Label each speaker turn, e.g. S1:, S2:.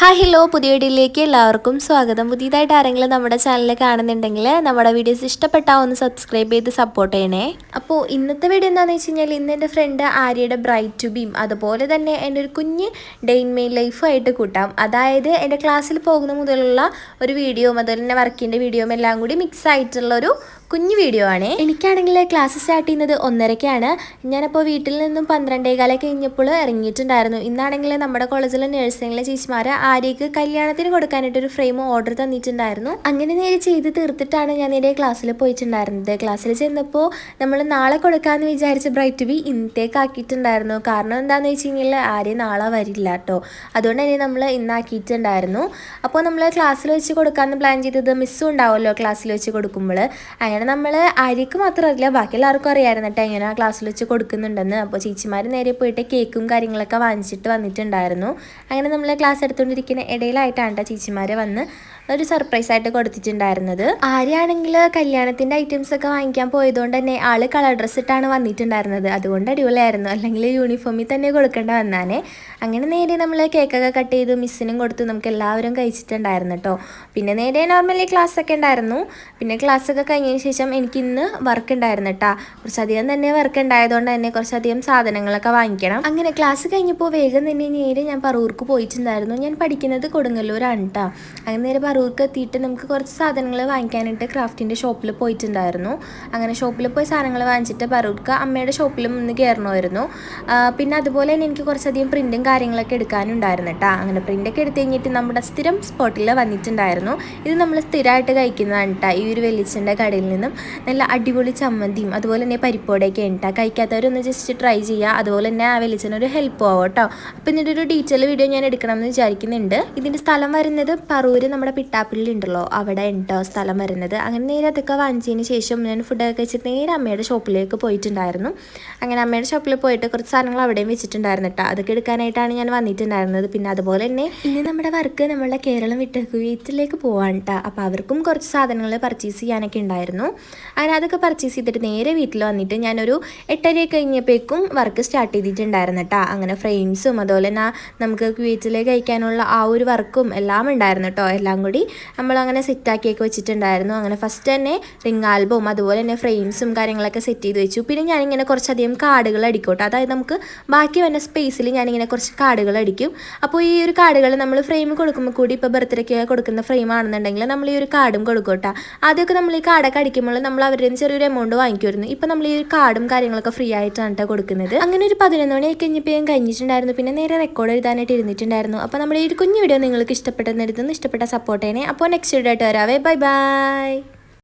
S1: Hi hello. പുതിയ വീഡിയോയിലേക്ക് എല്ലാവർക്കും സ്വാഗതം. പുതിയതായിട്ട് ആരെങ്കിലും നമ്മുടെ ചാനൽ കാണുന്നുണ്ടെങ്കിൽ നമ്മുടെ വീഡിയോസ് ഇഷ്ടപ്പെട്ടാൽ ഒന്ന് സബ്സ്ക്രൈബ് ചെയ്ത് സപ്പോർട്ട് ചെയ്യണേ. അപ്പോൾ ഇന്നത്തെ വീഡിയോ എന്താണെന്ന് വെച്ച് കഴിഞ്ഞാൽ ഇന്ന് എന്റെ ഫ്രണ്ട് ആര്യയുടെ ബ്രൈറ്റ് ടു ബീം അതുപോലെ തന്നെ എന്റെ ഒരു കുഞ്ഞ് ഡെയിൻ മെയിൻ ലൈഫായിട്ട് കൂട്ടാം. അതായത് എന്റെ ക്ലാസ്സിൽ പോകുന്ന മുതലുള്ള ഒരു വീഡിയോ അതുപോലെ തന്നെ വർക്കിന്റെ വീഡിയോയും എല്ലാം കൂടി മിക്സ് ആയിട്ടുള്ള ഒരു കുഞ്ഞു വീഡിയോ ആണ്. എനിക്കാണെങ്കിൽ ക്ലാസ് സ്റ്റാർട്ട് ചെയ്യുന്നത് ഒന്നരക്കാണ്. ഞാനപ്പോൾ വീട്ടിൽ നിന്നും പന്ത്രണ്ടേ കാലം കഴിഞ്ഞപ്പോൾ ഇറങ്ങിയിട്ടുണ്ടായിരുന്നു. ഇന്നാണെങ്കിൽ നമ്മുടെ കോളേജിലെ നഴ്സിംഗിലെ ചേച്ചിമാർ ആര്യക്ക് കല്യാണത്തിന് കൊടുക്കാനായിട്ട് ഒരു ഫ്രെയിം ഓർഡർ തന്നിട്ടുണ്ടായിരുന്നു. അങ്ങനെ നേരെ ചെയ്ത് തീർത്തിട്ടാണ് ഞാൻ നേരെ ക്ലാസ്സിൽ പോയിട്ടുണ്ടായിരുന്നത്. ക്ലാസ്സിൽ ചെന്നപ്പോൾ നമ്മൾ നാളെ കൊടുക്കാമെന്ന് വിചാരിച്ച ബ്രൈറ്റ് ബി ഇന്നത്തേക്ക് ആക്കിയിട്ടുണ്ടായിരുന്നു. കാരണം എന്താണെന്ന് വെച്ച് കഴിഞ്ഞാൽ ആര്യ നാളെ വരില്ല കേട്ടോ അതുകൊണ്ട് തന്നെ നമ്മൾ ഇന്നാക്കിയിട്ടുണ്ടായിരുന്നു അപ്പോൾ നമ്മൾ ക്ലാസ്സിൽ വെച്ച് കൊടുക്കാമെന്ന് പ്ലാൻ ചെയ്തത് മിസ്സും ഉണ്ടാവുമല്ലോ ക്ലാസ്സിൽ വെച്ച് കൊടുക്കുമ്പോൾ അങ്ങനെ നമ്മൾ ആര്യക്ക് മാത്രം അറിയില്ല ബാക്കി എല്ലാവർക്കും അറിയാമായിരുന്നു കേട്ടോ എങ്ങനെ ആ ക്ലാസ്സിൽ വെച്ച് കൊടുക്കുന്നുണ്ടെന്ന്. അപ്പോൾ ചേച്ചിമാർ നേരെ പോയിട്ട് കേക്കും കാര്യങ്ങളൊക്കെ വാങ്ങിച്ചിട്ട് വന്നിട്ടുണ്ടായിരുന്നു. അങ്ങനെ നമ്മൾ ക്ലാസ് എടുത്തുകൊണ്ടിരിക്കുന്ന ഇടയിലായിട്ടാണ് ചേച്ചിമാർ വന്ന് ഒരു സർപ്രൈസ് ആയിട്ട് കൊടുത്തിട്ടുണ്ടായിരുന്നത്. ആര്യാണെങ്കിൽ കല്യാണത്തിന്റെ ഐറ്റംസ് ഒക്കെ വാങ്ങിക്കാൻ പോയതുകൊണ്ട് തന്നെ ആൾ കളർ ഡ്രസ്സ് ഇട്ടാണ് വന്നിട്ടുണ്ടായിരുന്നത്. അതുകൊണ്ട് അടിപൊളിയായിരുന്നു. അല്ലെങ്കിൽ യൂണിഫോമിൽ തന്നെ കൊടുക്കേണ്ട വന്നാനെ. അങ്ങനെ നേരെ നമ്മൾ കേക്കൊക്കെ കട്ട് ചെയ്ത് മിസ്സിനും കൊടുത്തു നമുക്ക് എല്ലാവരും കഴിച്ചിട്ടുണ്ടായിരുന്നു കേട്ടോ പിന്നെ നേരെ നോർമലി ക്ലാസ് ഒക്കെ ഉണ്ടായിരുന്നു. പിന്നെ ക്ലാസ് ഒക്കെ കഴിഞ്ഞതിന് ശേഷം എനിക്ക് ഇന്ന് വർക്ക് ഉണ്ടായിരുന്നു കേട്ടോ കുറച്ചധികം തന്നെ വർക്ക് ഉണ്ടായതുകൊണ്ട് തന്നെ കുറച്ചധികം സാധനങ്ങളൊക്കെ വാങ്ങിക്കണം. അങ്ങനെ ക്ലാസ് കഴിഞ്ഞപ്പോൾ വേഗം തന്നെ നേരെ ഞാൻ പറൂർക്ക് പോയിട്ടുണ്ടായിരുന്നു. ഞാൻ പഠിക്കുന്നത് കൊടുങ്ങല്ലൂരാണ് കേട്ടോ അങ്ങനെ നേരെ പറൂർക്ക് എത്തിയിട്ട് നമുക്ക് കുറച്ച് സാധനങ്ങൾ വാങ്ങിക്കാനായിട്ട് ക്രാഫ്റ്റിന്റെ ഷോപ്പിൽ പോയിട്ടുണ്ടായിരുന്നു. അങ്ങനെ ഷോപ്പിൽ പോയി സാധനങ്ങൾ വാങ്ങിച്ചിട്ട് ബറൂർക്ക് അമ്മയുടെ ഷോപ്പിലും ഒന്ന് കയറണമായിരുന്നു. പിന്നെ അതുപോലെ തന്നെ എനിക്ക് കുറച്ചധികം പ്രിന്റും കാര്യങ്ങളൊക്കെ എടുക്കാനുണ്ടായിരുന്നു കേട്ടോ അങ്ങനെ പ്രിന്റൊക്കെ എടുത്ത് കഴിഞ്ഞിട്ട് നമ്മുടെ സ്ഥിരം സ്പോട്ടിൽ വന്നിട്ടുണ്ടായിരുന്നു. ഇത് നമ്മൾ സ്ഥിരമായിട്ട് കഴിക്കുന്നതാണ് കേട്ടോ ഈ ഒരു വെളിച്ചന്റെ കടയിൽ നിന്നും നല്ല അടിപൊളി ചമ്മന്തിയും അതുപോലെ തന്നെ പരിപ്പോടെയൊക്കെ ഉണ്ട് കഴിക്കാത്തവരൊന്ന് ജസ്റ്റ് ട്രൈ ചെയ്യുക അതുപോലെ തന്നെ ആ വെളിച്ചനൊരു ഹെൽപ്പ് ആവും കേട്ടോ അപ്പോൾ ഇതിന്റെ ഒരു ഡീറ്റെയിൽ വീഡിയോ ഞാൻ എടുക്കണം എന്ന് വിചാരിക്കുന്നുണ്ട്. ഇതിന്റെ സ്ഥലം വരുന്നത് പറൂര് നമ്മുടെ പിട്ടാപ്പിള്ളി ഉണ്ടല്ലോ അവിടെ ഉണ്ടോ സ്ഥലം വരുന്നത്. അങ്ങനെ നേരെ അതൊക്കെ വാങ്ങിച്ചതിന് ശേഷം ഞാൻ ഫുഡൊക്കെ കഴിച്ചിട്ട് നേരെ അമ്മയുടെ ഷോപ്പിലേക്ക് പോയിട്ടുണ്ടായിരുന്നു. അങ്ങനെ അമ്മയുടെ ഷോപ്പിൽ പോയിട്ട് കുറച്ച് സാധനങ്ങൾ അവിടെയും വെച്ചിട്ടുണ്ടായിരുന്നു കേട്ടോ അതൊക്കെ എടുക്കാനായിട്ടാണ് ഞാൻ വന്നിട്ടുണ്ടായിരുന്നത്. പിന്നെ അതുപോലെ തന്നെ ഇനി നമ്മുടെ വർക്ക് നമ്മളുടെ കേരളം വിട്ട് കുവൈറ്റിലേക്ക് പോവാണ് കേട്ടോ അപ്പോൾ അവർക്കും കുറച്ച് സാധനങ്ങൾ പർച്ചേസ് ചെയ്യാനൊക്കെ ഉണ്ടായിരുന്നു. അങ്ങനെ അതൊക്കെ പർച്ചേസ് ചെയ്തിട്ട് നേരെ വീട്ടിൽ വന്നിട്ട് ഞാനൊരു എട്ടര കഴിഞ്ഞപ്പോഴേക്കും വർക്ക് സ്റ്റാർട്ട് ചെയ്തിട്ടുണ്ടായിരുന്നു കേട്ടോ അങ്ങനെ ഫ്രെയിംസും അതുപോലെ തന്നെ നമുക്ക് കുവൈറ്റിലേക്ക് കഴിക്കാനുള്ള ആ ഒരു വർക്കും എല്ലാം ഉണ്ടായിരുന്നു കേട്ടോ എല്ലാം കൂടി നമ്മളങ്ങനെ സെറ്റാക്കിയൊക്കെ വെച്ചിട്ടുണ്ടായിരുന്നു. അങ്ങനെ ഫസ്റ്റ് തന്നെ റിംഗ് ആൽബവും അതുപോലെ തന്നെ ഫ്രെയിംസും കാര്യങ്ങളൊക്കെ സെറ്റ് ചെയ്ത് വെച്ചു. പിന്നെ ഞാനിങ്ങനെ കുറച്ചധികം കാർഡുകൾ അടിക്കോട്ടെ. അതായത് നമുക്ക് ബാക്കി വന്ന സ്പേസിൽ ഞാനിങ്ങനെ കുറച്ച് കാർഡുകൾ അടിക്കും. അപ്പോൾ ഈ ഒരു കാർഡുകൾ നമ്മൾ ഫ്രെയിം കൊടുക്കുമ്പോൾ കൂടി ഇപ്പോൾ ബർത്ത്ഡേക്ക് കൊടുക്കുന്ന ഫ്രെയിം ആണെന്നുണ്ടെങ്കിൽ നമ്മൾ ഈ ഒരു കാർഡും കൊടുക്കോട്ടെ. ആദ്യമൊക്കെ നമ്മൾ ഈ കാർഡൊക്കെ അടിക്കുമ്പോൾ നമ്മൾ അവരുടെ ചെറിയൊരു എമൗണ്ട് വാങ്ങിക്കുമായിരുന്നു. ഇപ്പം നമ്മൾ ഈ ഒരു കാർഡും കാര്യങ്ങളൊക്കെ ഫ്രീ ആയിട്ടാണ് കൊടുക്കുന്നത്. അങ്ങനെ ഒരു പതിനൊന്ന് മണി കഴിഞ്ഞപ്പോൾ ഞാൻ കഴിഞ്ഞിട്ടുണ്ടായിരുന്നു. പിന്നെ നേരെ റെക്കോർഡ് എഴുതാനായിട്ട് ഇരുന്നിട്ടുണ്ടായിരുന്നു. അപ്പോൾ നമ്മുടെ ഈ ഒരു കുഞ്ഞു വീഡിയോ നിങ്ങൾക്ക് ഇഷ്ടപ്പെട്ടെന്നെടുത്തുനിന്ന് ഇഷ്ടപ്പെട്ട ഇഷ്ടപ്പെട്ട സപ്പോർട്ട് ചെയ്യണേ അപ്പോൾ നെക്സ്റ്റ് വീഡിയോ ആയിട്ട് വരാവേ. Bye bye